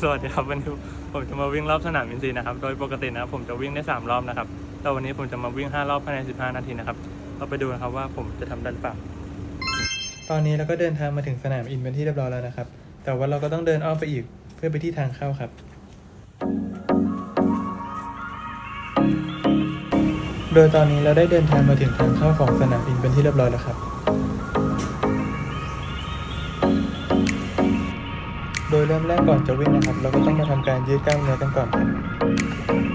สวัสดีครับวันนี้ผมจะมาวิ่งรอบสนามอินทรีนะครับ โดยปกตินะครับผมจะวิ่งได้ 3 รอบนะครับ แต่วันนี้ผมจะมาวิ่ง 5 รอบภายใน 15 นาทีนะครับ เราไปดูนะครับว่าผมจะทำได้หรือเปล่า ตอนนี้เราก็เดินทางมาถึงสนามอินเป็นที่เรียบร้อยแล้วนะครับ แต่ว่าเราก็ต้องเดินอ้อมไปอีกเพื่อไปที่ทางเข้าครับ โดยตอนนี้เราได้เดินทางมาถึงทางเข้าของสนามอินเป็นที่เรียบร้อยแล้วครับ โดยเริ่มแรกก่อนจะวิ่งนะครับ เราก็ต้องมาทำการยืดกล้ามเนื้อกันก่อนครับตอน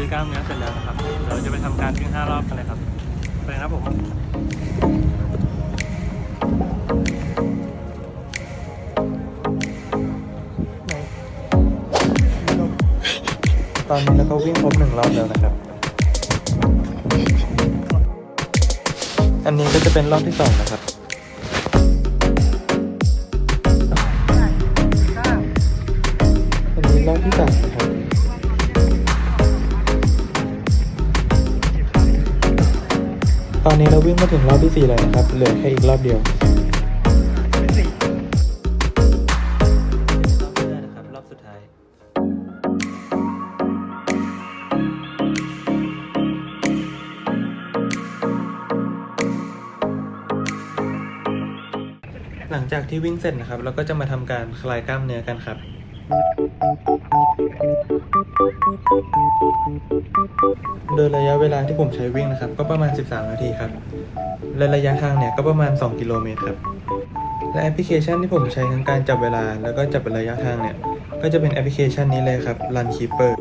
ยืดกล้ามเนื้อเสร็จแล้วนะครับ เราจะไปทำการวิ่ง5รอบกันเลยครับ ไปครับผมตอนนี้เราก็วิ่งครบหนึ่งรอบแล้วนะครับ อันนี้ก็จะเป็นรอบที่สองนะครับอันนี้รอบที่สามนะครับ ตอนนี้เราวิ่งมาถึงรอบที่สี่แล้วนะครับ เหลือแค่อีกรอบเดียวรอบที่ห้นะครับรอบสุดท้ายหลังจากที่วิ่งเสร็จนะครับ เราก็จะมาทำการคลายกล้ามเนื้อกันครับ โดยระยะเวลาที่ผมใช้วิ่งนะครับ ก็ประมาณ 13 นาทีครับ และระยะทางเนี่ยก็ประมาณ 2 กิโลเมตรครับ และแอปพลิเคชันที่ผมใช้ทั้งการจับเวลา แล้วก็จับระยะทางเนี่ย ก็จะเป็นแอปพลิเคชันนี้เลยครับ Run Keeper